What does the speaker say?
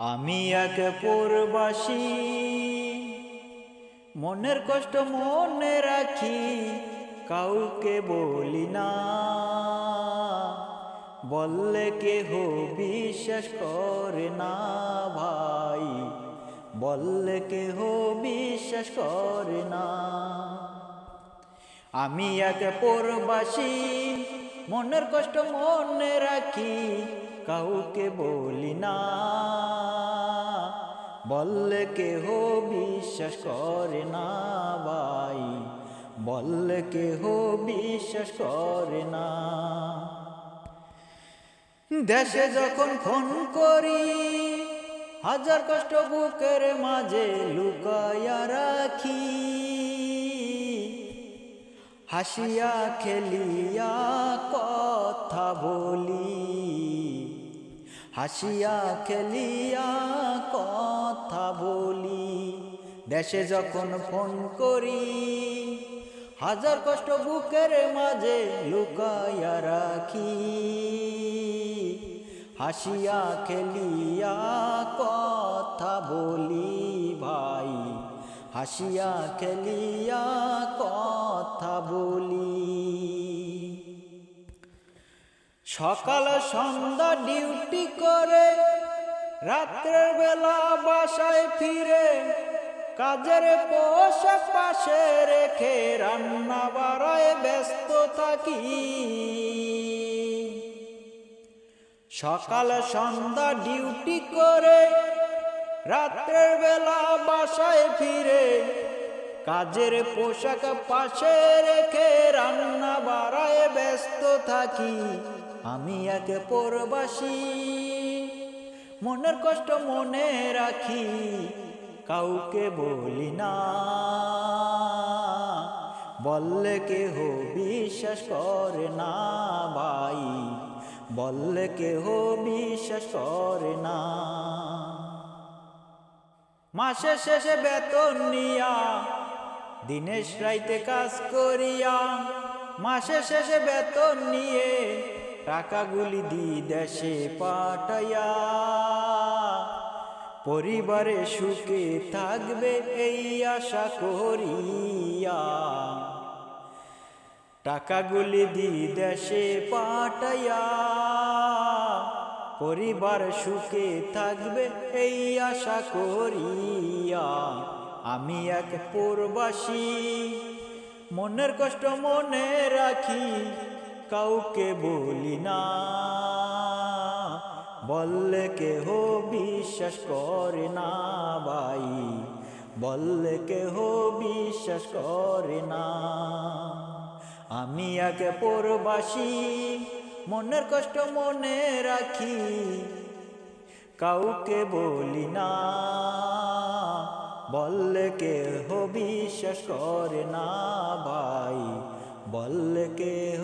আমি এক পূর্বাসী। মনের কষ্ট মনে রাখি, কাউকে বলি না। বললে কেহ বিশ্বাস করে না ভাই, বললে কেহ বিশ্বাস করে না। আমি এক পরবাসী। মনের কষ্ট মনে রাখি, কাউকে বলি না। বললে কেহ বিশ্বাস করে না ভাই, বললে কেহ বিশ্বাস করে না। দেশে যখন ফোন করি, হাজার কষ্ট বুকের মাঝে লুকায়া রাখি। হাসিয়া খেলিয়া কথা বলি। হাসিয়া খেলিয়া কথা বলি। দেশে যখন ফোন করি, হাজার কষ্ট বুকের মাঝে লুকায়া রাখি। হাসিয়া খেলিয়া কথা হাসিয়া খেলিয়া কথা বলি। সকাল সন্ধ্যা ডিউটি করে, রাত্রের বেলা বাসায় ফিরে, কাজের পোশাক পাশে রেখে রান্না বাড়ায় ব্যস্ত থাকি। সকাল সন্ধ্যা ডিউটি করে, রাত্রের বেলা বাসায় ফিরে কাজের পোশাক পাশে রেখে রান্না বাড়ায় ব্যস্ত থাকি। আমি এক পরবাসী, মনের কষ্ট মনে রাখি, কাউকে বলি না। বললে কেহ বিশ্বাস করে না ভাই, বললে কেহ বিশ্বাস করে না। মাসের শেষে বেতন নিয়া দিনেশ রাইতে কাজ করিয়া, মাসে শেষে বেতন নিয়ে টাকাগুলি দি দেশে পাঠাইয়া। পরিবারে সুখে থাকবে এই আশা করিয়া। টাকাগুলি দি দেশে পাঠাইয়া, পরিবার সুখে থাকবে এই আশা করিয়া। আমি এক পূর্বাসী। মনের কষ্ট মনে রাখি, কাউকে বলি না। বললে কেহ বিশ্বাস করে না ভাই, বললে কেহ বিশ্বাস করে না। আমি এক পরবাসী, মনের কষ্ট মনে রাখি, কাউকে বলি না। বললে কেহ বিশ্বাস করে না ভাই? বললে কেহ